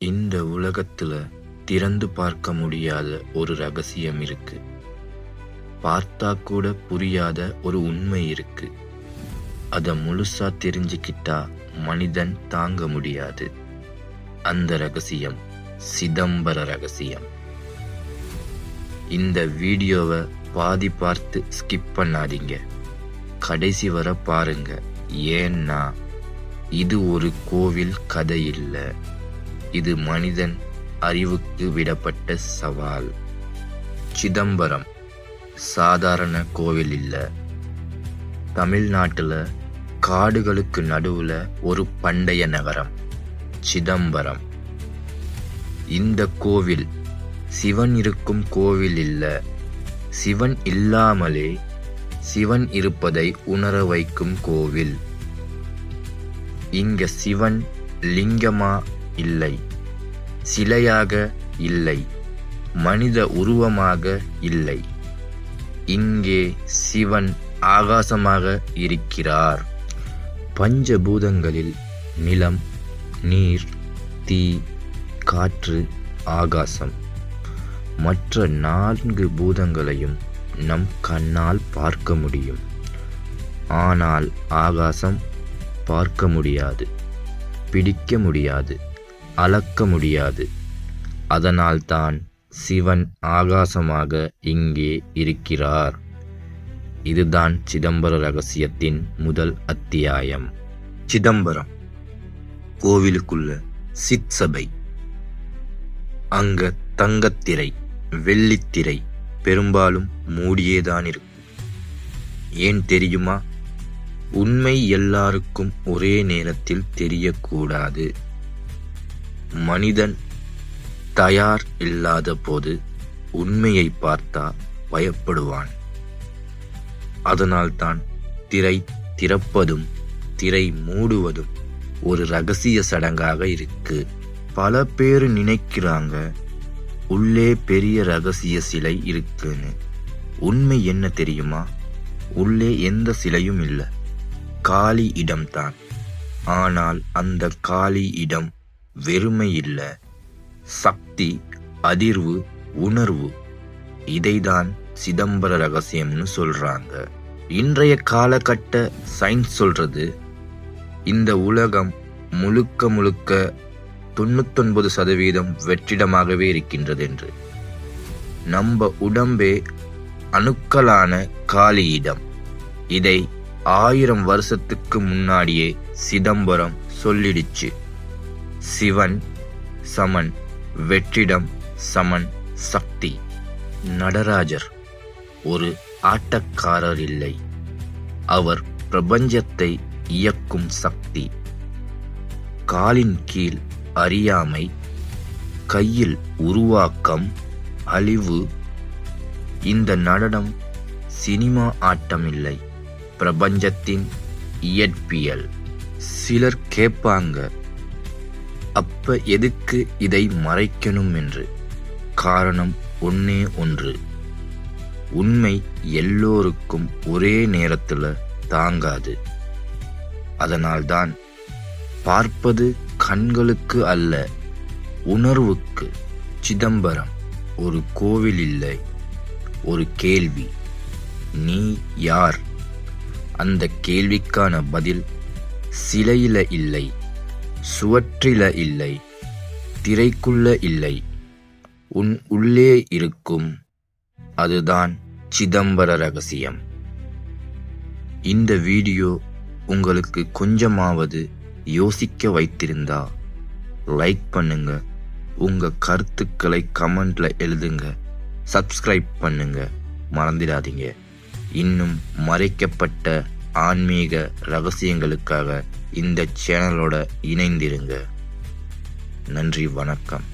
இந்த உலகத்துல திறந்து பார்க்க முடியாத ஒரு ரகசியம் இருக்கு. பார்த்தா கூட புரியாத ஒரு உண்மை இருக்கு. அத முழுசா தெரிஞ்சுக்கிட்டா மனிதன் தாங்க முடியாது. அந்த ரகசியம் சிதம்பர ரகசியம். இந்த வீடியோவை பாதி பார்த்து ஸ்கிப் பண்ணாதீங்க. கடைசி வர பாருங்க. ஏன்னா இது ஒரு கோவில் கதை இல்லை. இது மனிதன் அறிவுக்கு விடப்பட்ட சவால். சிதம்பரம் சாதாரண கோவில் இல்லை. தமிழ்நாட்டில் காடுகளுக்கு நடுவில் ஒரு பண்டைய நகரம் சிதம்பரம். இந்த கோவில் சிவன் இருக்கும் கோவில் இல்லை. சிவன் இல்லாமலே சிவன் இருப்பதை உணர வைக்கும் கோவில். இங்க சிவன் லிங்கமா இல்லை. சிலையாக இல்லை. மனித உருவமாக இல்லை. இங்கே சிவன் ஆகாசமாக இருக்கிறார். பஞ்சபூதங்களில் நிலம் நீர் தீ காற்று ஆகாசம். மற்ற நான்கு பூதங்களையும் நம் கண்ணால் பார்க்க முடியும். ஆனால் ஆகாசம் பார்க்க முடியாது பிடிக்க முடியாது. அளக்க முடியாது. அதனால்தான் சிவன் ஆகாசமாக இங்கே இருக்கிறார். இதுதான் சிதம்பர ரகசியத்தின் முதல் அத்தியாயம். சிதம்பரம் கோவிலுக்குள்ள சித் சபை. அங்க தங்கத்திரை வெள்ளித்திரை பெரும்பாலும் மூடியேதான் இருக்கும். ஏன் தெரியுமா? உண்மை எல்லாருக்கும் ஒரே நேரத்தில் தெரியக்கூடாது. மனிதன் தயார் இல்லாத போது உண்மையை பார்த்தா பயப்படுவான். அதனால்தான் திரை திறப்பதும் திரை மூடுவதும் ஒரு ரகசிய சடங்காக இருக்கு. பல பேர் நினைக்கிறாங்க உள்ளே பெரிய ரகசிய சிலை இருக்குன்னு. உண்மை என்ன தெரியுமா? உள்ளே எந்த சிலையும் இல்லை. காலி இடம்தான். ஆனால் அந்த காலி இடம் வெறுமை இல்ல சக்தி அதிர்வு உணர்வு. இதைதான் சிதம்பர ரகசியம்னு சொல்றாங்க. இன்றைய காலகட்ட சயின்ஸ் சொல்றது இந்த உலகம் முழுக்க முழுக்க தொண்ணூத்தொன்பது சதவீதம் வெற்றிடமாகவே இருக்கின்றது என்று நம்ம உடம்பே அணுக்களான காலியிடம். இதை ஆயிரம் வருஷத்துக்கு முன்னாடியே சிதம்பரம் சொல்லிடுச்சு. சிவன் சமன் வெற்றிடம் சமன் சக்தி. நடராஜர் ஒரு ஆட்டக்காரர் இல்லை. அவர் பிரபஞ்சத்தை இயக்கும் சக்தி. காலின் கீழ் அறியாமை கையில் உருவாக்கம் அழிவு. இந்த நடனம் சினிமா ஆட்டம் இல்லை பிரபஞ்சத்தின் இயற்பியல். சிலர் கேட்பாங்க அப்ப எதுக்கு இதை மறைக்கணும் என்று? காரணம் ஒன்னே ஒன்று. உண்மை எல்லோருக்கும் ஒரே நேரத்துல தாங்காது. அதனால்தான் பார்ப்பது கண்களுக்கு அல்ல உணர்வுக்கு. சிதம்பரம் ஒரு கோவில் இல்லை ஒரு கேள்வி. நீ யார்? அந்த கேள்விக்கான பதில் சிலையில இல்லை. சுவற்றில இல்லை திரைக்குள்ள இல்லை. உன் உள்ளே இருக்கும் அதுதான் சிதம்பர ரகசியம். இந்த வீடியோ உங்களுக்கு கொஞ்சமாவது யோசிக்க வைத்திருந்தா லைக் பண்ணுங்க. உங்க கருத்துக்களை கமெண்ட்ல எழுதுங்க. சப்ஸ்கிரைப் பண்ணுங்க. மறந்துடாதீங்க. இன்னும் மறைக்கப்பட்ட ஆன்மீக ரகசியங்களுக்காக இந்த சேனலோட இணைந்திருங்க. நன்றி வணக்கம்.